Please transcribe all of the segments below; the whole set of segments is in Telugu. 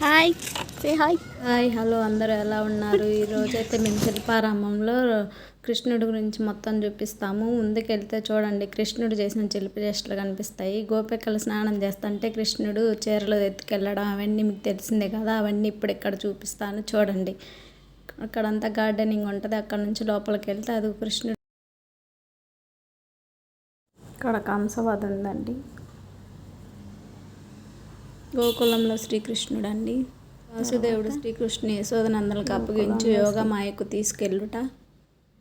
Hi say hi hi hello అందరూ ఎలా ఉన్నారు? ఈరోజు అయితే మేము శిల్పారామంలో కృష్ణుడి గురించి మొత్తం చూపిస్తాము. ముందుకెళ్తే చూడండి కృష్ణుడు చేసిన శిల్ప చేష్టలు కనిపిస్తాయి. గోపికలు స్నానం చేస్తుంటే కృష్ణుడు చీరలు ఎత్తుకెళ్ళడం అవన్నీ మీకు తెలిసిందే కదా అవన్నీ ఇప్పుడు ఇక్కడ చూపిస్తాను. చూడండి అక్కడంతా గార్డెనింగ్ ఉంటుంది. అక్కడ నుంచి లోపలికి వెళ్తే అది కృష్ణుడు. ఇక్కడ కంసవద ఉందండి. గోకులంలో శ్రీకృష్ణుడు అండి వాసుదేవుడు శ్రీకృష్ణుని యశోదనందలకు అప్పగించి యోగ మాయకు తీసుకెళ్ళుట.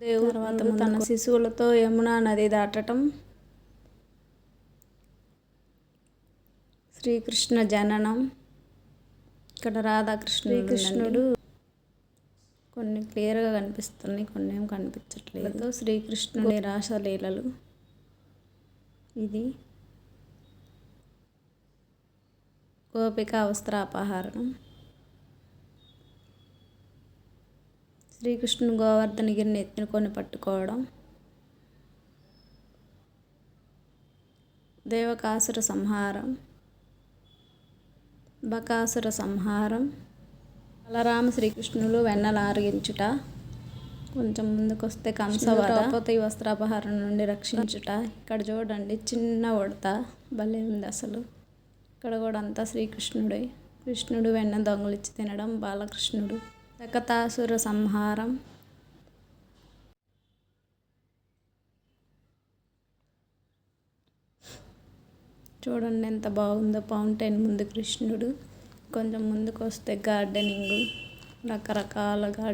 దేవుడు తర్వాత తన శిశువులతో యమునా నది దాటటం. శ్రీకృష్ణ జననం. ఇక్కడ రాధాకృష్ణ శ్రీకృష్ణుడు కొన్ని క్లియర్గా కనిపిస్తున్నాయి కొన్ని ఏం కనిపించట్లేదు. శ్రీకృష్ణుని రాసలీలలు. ఇది గోపిక వస్త్రాపహరణం శ్రీకృష్ణుడు గోవర్ధనగిరిని ఎత్తుకొని పట్టుకోవడం. దేవకాసుర సంహారం. బకాసుర సంహారం. బలరామ శ్రీకృష్ణులు వెన్నెల ఆరగించుట. కొంచెం ముందుకొస్తే కంసవత ఈ వస్త్రాపహారం నుండి రక్షించుట. ఇక్కడ చూడండి చిన్న ఉడత. భలే ఉంది అసలు. ఇక్కడ కూడా అంతా శ్రీకృష్ణుడే. కృష్ణుడు వెన్న దొంగలిచ్చి తినడం బాలకృష్ణుడు. శకతాసుర సంహారం. చూడండి ఎంత బాగుందో ఫౌంటైన్ ముందు కృష్ణుడు. కొంచెం ముందుకు వస్తే గార్డెనింగ్. రకరకాల గార్డెన్